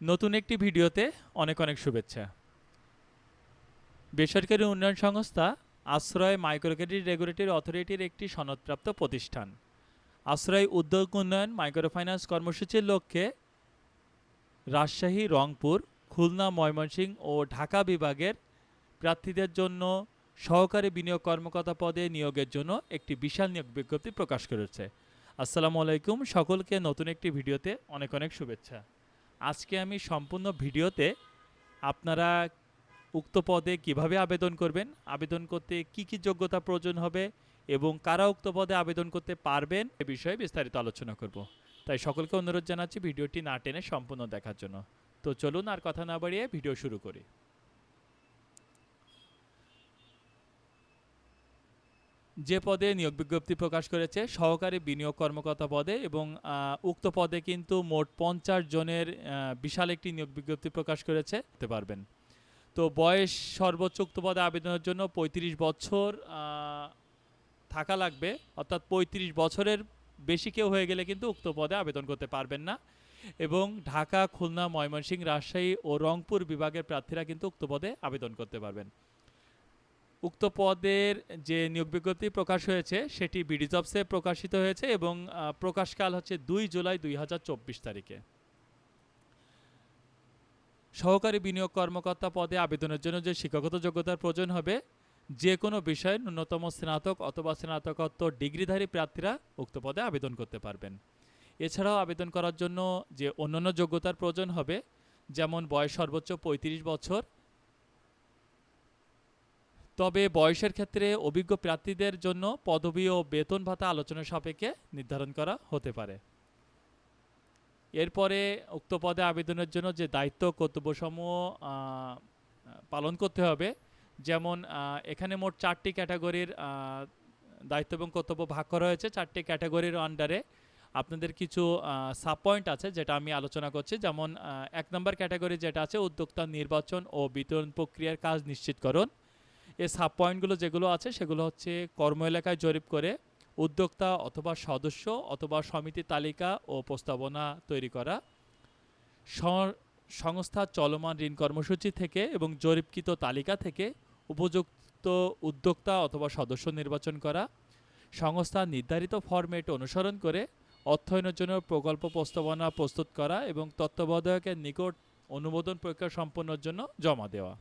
নতুন একটি ভিডিওতে অনেক অনেক শুভেচ্ছা। বেসরকারি উন্নয়ন সংস্থা আশ্রয় মাইক্রো ক্রেডিট রেগুলেটরি অথরিটির একটি সনদপ্রাপ্ত প্রতিষ্ঠান। আশ্রয় উদ্যোগ উন্নয়ন মাইক্রোফাইন্যান্স কর্মসূচির লক্ষ্যে রাজশাহী, রংপুর, খুলনা, ময়মনসিংহ ও ঢাকা বিভাগের প্রার্থীদের জন্য সহকারী বিনিয়োগ কর্মকর্তা পদে নিয়োগের জন্য একটি বিশাল নিয়োগ বিজ্ঞপ্তি প্রকাশ করেছে। আসসালামু আলাইকুম, সকলকে নতুন একটি ভিডিওতে অনেক অনেক শুভেচ্ছা। আজকে আমি সম্পূর্ণ ভিডিওতে আপনারা উক্ত পদে কীভাবে আবেদন করবেন, আবেদন করতে কি কি যোগ্যতা প্রয়োজন হবে এবং কারা উক্ত পদে আবেদন করতে পারবেন এ বিষয়ে বিস্তারিত আলোচনা করব। তাই সকলকে অনুরোধ জানাচ্ছি ভিডিওটি না টেনে সম্পূর্ণ দেখার জন্য। তো চলুন আর কথা না বাড়িয়ে ভিডিও শুরু করি। যে পদে নিয়োগ বিজ্ঞপ্তি প্রকাশ করেছে, সহকারী বিনিয়োগ কর্মকর্তা পদে এবং উক্ত পদে কিন্তু মোট পঞ্চাশ জনের বিশাল একটি নিয়োগ বিজ্ঞপ্তি প্রকাশ করেছে হতে পারবেন। তো বয়স সর্বোচ্চ উক্ত পদে আবেদনের জন্য পঁয়ত্রিশ বছর থাকা লাগবে। অর্থাৎ পঁয়ত্রিশ বছরের বেশি কেউ হয়ে গেলে কিন্তু উক্ত পদে আবেদন করতে পারবেন না। এবং ঢাকা, খুলনা, ময়মনসিংহ, রাজশাহী ও রংপুর বিভাগের প্রার্থীরা কিন্তু উক্ত পদে আবেদন করতে পারবেন। উক্ত পদের যে নিয়োগ বিজ্ঞপ্তি প্রকাশ হয়েছে, সেটি বিডি জবসে প্রকাশিত হয়েছে এবং প্রকাশকাল হচ্ছে দুই জুলাই দুই হাজার চব্বিশ তারিখে। সহকারী বিনিয়োগ কর্মকর্তা পদে আবেদনের জন্য যে শিক্ষাগত যোগ্যতার প্রয়োজন হবে, যে কোনো বিষয়ে ন্যূনতম স্নাতক অথবা স্নাতকোত্তর ডিগ্রিধারী প্রার্থীরা উক্ত পদে আবেদন করতে পারবেন। এছাড়াও আবেদন করার জন্য যে অন্যান্য যোগ্যতার প্রয়োজন হবে, যেমন বয়স সর্বোচ্চ পঁয়ত্রিশ বছর তবে বয়সের ক্ষেত্রে অভিজ্ঞ প্রার্থীদের জন্য পদবি ও বেতন ভাতা আলোচনা সাপেক্ষে নির্ধারণ করা হতে পারে। এরপরে উক্ত পদে আবেদনের জন্য যে দায়িত্ব কর্তব্যসমূহ পালন করতে হবে, যেমন এখানে মোট চারটি ক্যাটাগরির দায়িত্ব এবং কর্তব্য ভাগ করা হয়েছে। চারটি ক্যাটাগরির আন্ডারে আপনাদের কিছু সাব পয়েন্ট আছে যেটা আমি আলোচনা করছি। যেমন এক নম্বর ক্যাটাগরি যেটা আছে, উদ্যোক্তা নির্বাচন ও বিতরণ প্রক্রিয়ার কাজ নিশ্চিতকরণ এই সাব পয়েন্টগুলো যেগুলো আছে সেগুলো হচ্ছে কর্ম এলাকায় জরিপ করে উদ্যোক্তা অথবা সদস্য অথবা সমিতি তালিকা ও প্রস্তাবনা তৈরি করা সংস্থা চলমান ঋণ কর্মসূচি থেকে এবং জরিপকৃত তালিকা থেকে উপযুক্ত উদ্যোক্তা অথবা সদস্য নির্বাচন করা, সংস্থা নির্ধারিত ফরম্যাট অনুসরণ করে অর্থায়নের জন্য প্রকল্প প্রস্তাবনা প্রস্তুত করা এবং তত্ত্বাবধায়কের নিকট অনুমোদন প্রক্রিয়া সম্পন্নের জন্য জমা দেওয়া।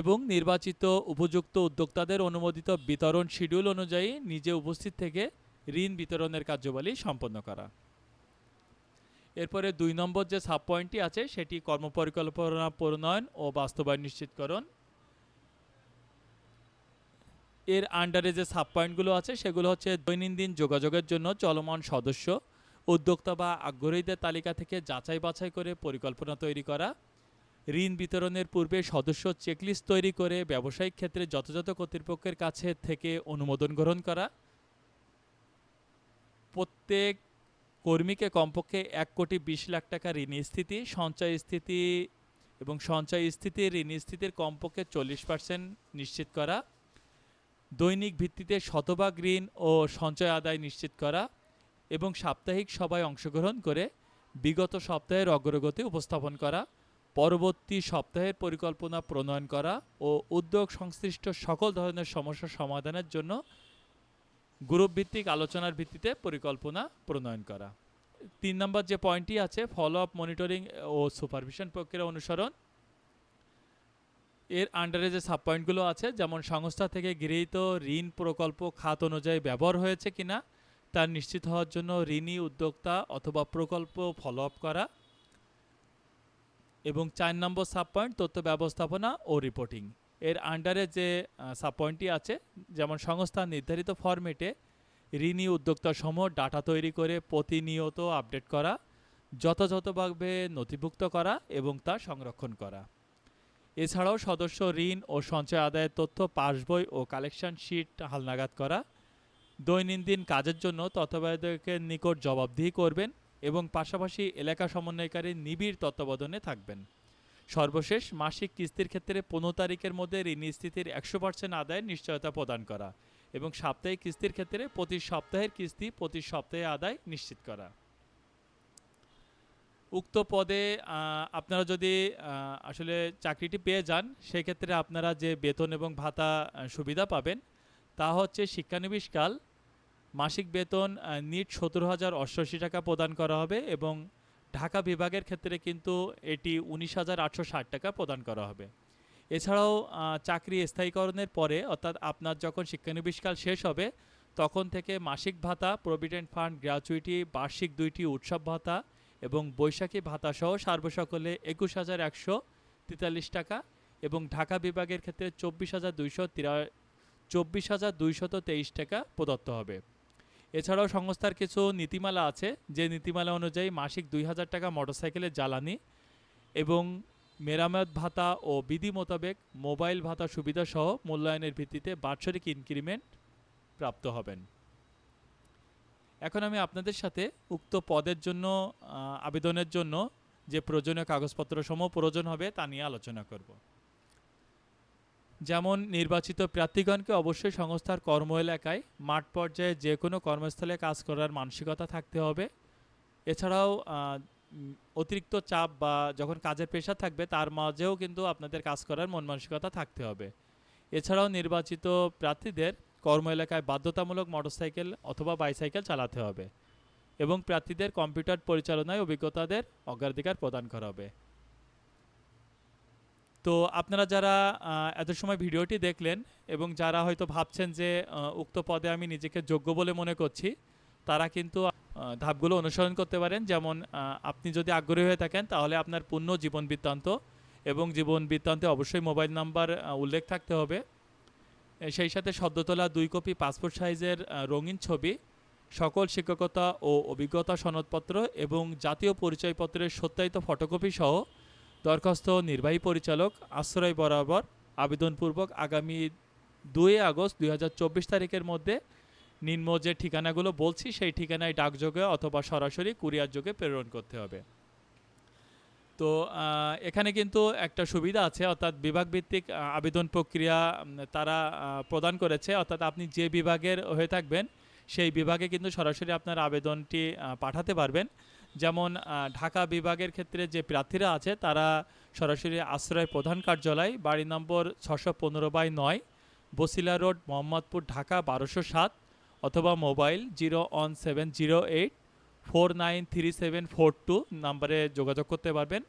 এবং নির্বাচিত উপযুক্ত উদ্যোক্তাদের অনুমোদিত বিতরণ শিডিউল অনুযায়ী নিজে উপস্থিত থেকে ঋণ বিতরণের কার্যবলী সম্পন্ন করা। এরপরে দুই নম্বর যে সাব পয়েন্টটি আছে, সেটি কর্মপরিকল্পনা প্রণয়ন ও বাস্তবায়ন নিশ্চিতকরণ। এর আন্ডারে যে সাব পয়েন্টগুলো আছে, সেগুলো হচ্ছে দৈনন্দিন যোগাযোগের জন্য চলমান সদস্য, উদ্যোক্তা বা আগ্রহীদের তালিকা থেকে যাচাই বাছাই করে পরিকল্পনা তৈরি করা ঋণ বিতরণের পূর্বে সদস্য চেকলিস্ট তৈরি করে ব্যবসায়িক ক্ষেত্রে যথাযথ কর্তৃপক্ষের কাছে থেকে অনুমোদন গ্রহণ করা। প্রত্যেক কর্মীকে কমপক্ষে এক কোটি বিশ লাখ টাকা ঋণ স্থিতি, সঞ্চয় স্থিতি এবং সঞ্চয় স্থিতি ঋণ স্থিতির কমপক্ষে চল্লিশ পার্সেন্ট নিশ্চিত করা। দৈনিক ভিত্তিতে শতভাগ ঋণ ও সঞ্চয় আদায় নিশ্চিত করা এবং সাপ্তাহিক সভায় অংশগ্রহণ করে বিগত সপ্তাহের অগ্রগতি উপস্থাপন করা। পরবর্তী সপ্তাহের পরিকল্পনা প্রণয়ন করা ও উদ্যোগ সংশ্লিষ্ট সকল ধরনের সমস্যা সমাধানের জন্য গ্রুপ ভিত্তিক আলোচনার ভিত্তিতে পরিকল্পনা প্রণয়ন করা। তিন নম্বর যে পয়েন্টটি আছে ফলো আপ মনিটরিং ও সুপারভিশন প্রক্রিয়া অনুসরণ। এর আন্ডারে যে সাব পয়েন্টগুলো আছে, যেমন সংস্থা থেকে গৃহীত ঋণ প্রকল্প খাত অনুযায়ী ব্যবহার হয়েছে কিনা, তা নিশ্চিত হওয়ার জন্য ঋণী উদ্যোক্তা অথবা প্রকল্প ফলো আপ করা। এবং চার নম্বর সাব পয়েন্ট তথ্য ব্যবস্থাপনা ও রিপোর্টিং এর আন্ডারে যে সাব পয়েন্টটি আছে, যেমন সংস্থা নির্ধারিত ফরম্যাটে ঋণী উদ্যোক্তা সমূহ ডাটা তৈরি করে প্রতিনিয়ত আপডেট করা, যথাযথভাবে নথিভুক্ত করা এবং তা সংরক্ষণ করা। এছাড়াও সদস্য ঋণ ও সঞ্চয় আদায়ের তথ্য পাসবই ও কালেকশন শিট হালনাগাদ করা, দৈনন্দিন কাজের জন্য তত্ত্বাবধায়কের নিকট জবাবদিহি করবেন এবং পাশাপাশি এলাকা সমন্বয়কারী নিবিড় তত্ত্বাবধানে থাকবেন। সর্বশেষ মাসিক কিস্তির ক্ষেত্রে পনেরো তারিখের মধ্যে ঋণ স্থিতির একশো পার্সেন্ট আদায়ের নিশ্চয়তা প্রদান করা এবং সাপ্তাহিক কিস্তির ক্ষেত্রে প্রতি সপ্তাহের কিস্তি প্রতি সপ্তাহে আদায় নিশ্চিত করা। উক্ত পদে আপনারা যদি আসলে চাকরিটি পেয়ে যান, সেক্ষেত্রে আপনারা যে বেতন এবং ভাতা সুবিধা পাবেন তা হচ্ছে শিক্ষানবিশকাল মাসিক বেতন নিট সতেরো হাজার অষ্টআশি টাকা প্রদান করা হবে এবং ঢাকা বিভাগের ক্ষেত্রে কিন্তু এটি উনিশ হাজার আটশো ষাট টাকা প্রদান করা হবে। এছাড়াও চাকরি স্থায়ীকরণের পরে, অর্থাৎ আপনার যখন শিক্ষানবিশকাল শেষ হবে, তখন থেকে মাসিক ভাতা, প্রভিডেন্ট ফান্ড, গ্র্যাচুইটি, বার্ষিক দুইটি উৎসব ভাতা এবং বৈশাখী ভাতা সহ সর্বসকলে একুশ হাজার একশো তেতাল্লিশ টাকা এবং ঢাকা বিভাগের ক্ষেত্রে চব্বিশ হাজার দুইশো তিরা, চব্বিশ হাজার দুইশত তেইশ টাকা প্রদত্ত হবে। এছাড়াও সংস্থার কিছু নীতিমালা আছে, যে নীতিমালা অনুযায়ী মাসিক দুই হাজার টাকা মোটরসাইকেলের জ্বালানি এবং মেরামত ভাতা ও বিধি মোতাবেক মোবাইল ভাতা সুবিধা সহ মূল্যায়নের ভিত্তিতে বাৎসরিক ইনক্রিমেন্ট প্রাপ্ত হবেন। এখন আমি আপনাদের সাথে উক্ত পদের জন্য আবেদনের জন্য যে প্রয়োজনীয় কাগজপত্র সমূহ প্রয়োজন হবে তা নিয়ে আলোচনা করব। যেমন নির্বাচিত প্রার্থীগণকে অবশ্যই সংস্থার কর্ম এলাকায় মাঠ পর্যায়ে যে কোনো কর্মস্থলে কাজ করার মানসিকতা থাকতে হবে। এছাড়াও অতিরিক্ত চাপ বা যখন কাজের পেশা থাকবে, তার মাঝেও কিন্তু আপনাদের কাজ করার মন মানসিকতা থাকতে হবে। এছাড়াও নির্বাচিত প্রার্থীদের কর্ম এলাকায় বাধ্যতামূলক মোটরসাইকেল অথবা বাইসাইকেল চালাতে হবে এবং প্রার্থীদের কম্পিউটার পরিচালনায় অভিজ্ঞতাদের অগ্রাধিকার প্রদান করা হবে। তো আপনারা যারা এত সময় ভিডিওটি দেখলেন এবং যারা হয়তো ভাবছেন যে উক্ত পদে আমি নিজেকে যোগ্য বলে মনে করছি, তারা কিন্তু ধাপগুলো অনুসরণ করতে পারেন। যেমন আপনি যদি আগ্রহী হয়ে থাকেন, তাহলে আপনার পূর্ণ জীবন বৃত্তান্ত এবং জীবন বৃত্তান্তে অবশ্যই মোবাইল নাম্বার উল্লেখ থাকতে হবে। সেই সাথে সদ্য তোলা দুই কপি পাসপোর্ট সাইজের রঙিন ছবি, সকল শিক্ষকতা ও অভিজ্ঞতা সনদপত্র এবং জাতীয় পরিচয়পত্রের সত্যায়িত ফটোকপি সহ দরখাস্ত নির্বাহী পরিচালক আশ্রয় বরাবর আবেদনপূর্বক আগামী দুই আগস্ট দুই হাজার চব্বিশ তারিখের মধ্যে নিম্ন যে ঠিকানাগুলো বলছি, সেই ঠিকানায় ডাকযোগে অথবা সরাসরি কুরিয়ার যোগে প্রেরণ করতে হবে। তো এখানে কিন্তু একটা সুবিধা আছে, অর্থাৎ বিভাগভিত্তিক আবেদন প্রক্রিয়া তারা প্রদান করেছে। অর্থাৎ আপনি যে বিভাগের হয়ে থাকবেন, সেই বিভাগে কিন্তু সরাসরি আপনার আবেদনটি পাঠাতে পারবেন। যেমন ঢাকা বিভাগের ক্ষেত্রে যে প্রার্থীরা আছে, তারা সরাসরি আশ্রয় প্রধান কার্যালয়, বাড়ি নম্বর ছশো পনেরো বাই নয়, বসিলা রোড, মোহাম্মদপুর, ঢাকা বারোশো সাত, অথবা mobile zero one seven zero eight, four nine three seven four two নাম্বারে যোগাযোগ করতে পারবেন।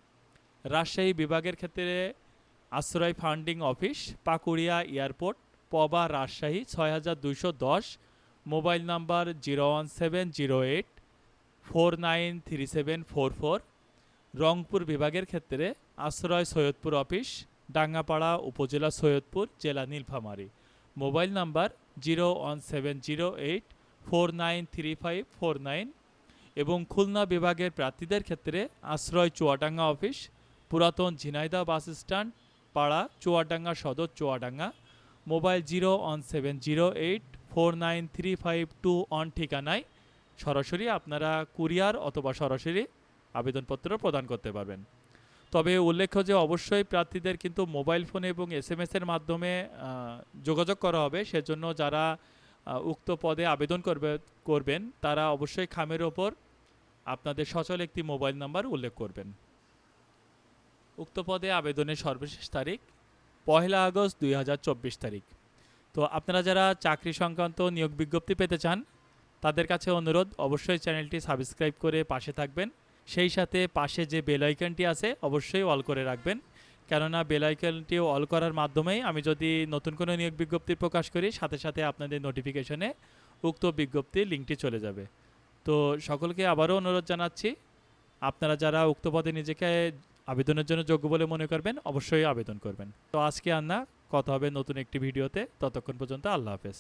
রাজশাহী বিভাগের ক্ষেত্রে আশ্রয় funding office, Pakuria airport, Paba Rajshahi, ছয় হাজার দুইশো দশ, mobile number zero one seven zero eight four nine three seven four four, Rangpur বিভাগের ক্ষেত্রে আশ্রয় সৈয়দপুর অফিস, ডাঙ্গাপাড়া উপজেলা সৈয়দপুর, জেলা Nilphamari. Mobile number zero one seven zero eight four nine three five four nine এবং খুলনা বিভাগের প্রার্থীদের ক্ষেত্রে আশ্রয় চুয়াডাঙ্গা অফিস, পুরাতন ঝিনাইদা বাস স্ট্যান্ড, পাড়া চুয়াডাঙ্গা সদর Chuadanga. Mobile zero one seven zero eight four nine three five two one ঠিকানায় সরাসরি আপনারা কুরিয়ার অথবা সরাসরি আবেদনপত্র প্রদান করতে পারবেন। তবে উল্লেখ্য যে অবশ্যই প্রার্থীদের কিন্তু মোবাইল ফোনে এবং এস এম এর মাধ্যমে যোগাযোগ করা হবে। সেজন্য যারা উক্ত পদে আবেদন করবে, করবেন, তারা অবশ্যই খামের ওপর আপনাদের সচল একটি মোবাইল নাম্বার উল্লেখ করবেন। উক্ত পদে আবেদনের সর্বশেষ তারিখ পহেলা আগস্ট দুই হাজার চব্বিশ তারিখ। তো আপনারা যারা চাকরি সংক্রান্ত নিয়োগ বিজ্ঞপ্তি পেতে চান তাদের কাছে অনুরোধ, অবশ্যই চ্যানেলটি সাবস্ক্রাইব করে পাশে থাকবেন। সেই সাথে পাশে যে বেল আইকনটি আছে, অবশ্যই অল করে রাখবেন। কেননা বেল আইকনটি অল করার মাধ্যমেই আমি যদি নতুন কোনো নিয়োগ বিজ্ঞপ্তি প্রকাশ করি, সাথে সাথে আপনাদের নোটিফিকেশনে উক্ত বিজ্ঞপ্তির লিঙ্কটি চলে যাবে। তো সকলকে আবারও অনুরোধ জানাচ্ছি, আপনারা যারা উক্ত পদে নিজেকে আবেদনের জন্য যোগ্য বলে মনে করবেন, অবশ্যই আবেদন করবেন। তো আজকে আর না, কথা হবে নতুন একটি ভিডিওতে। ততক্ষণ পর্যন্ত আল্লাহ হাফেজ।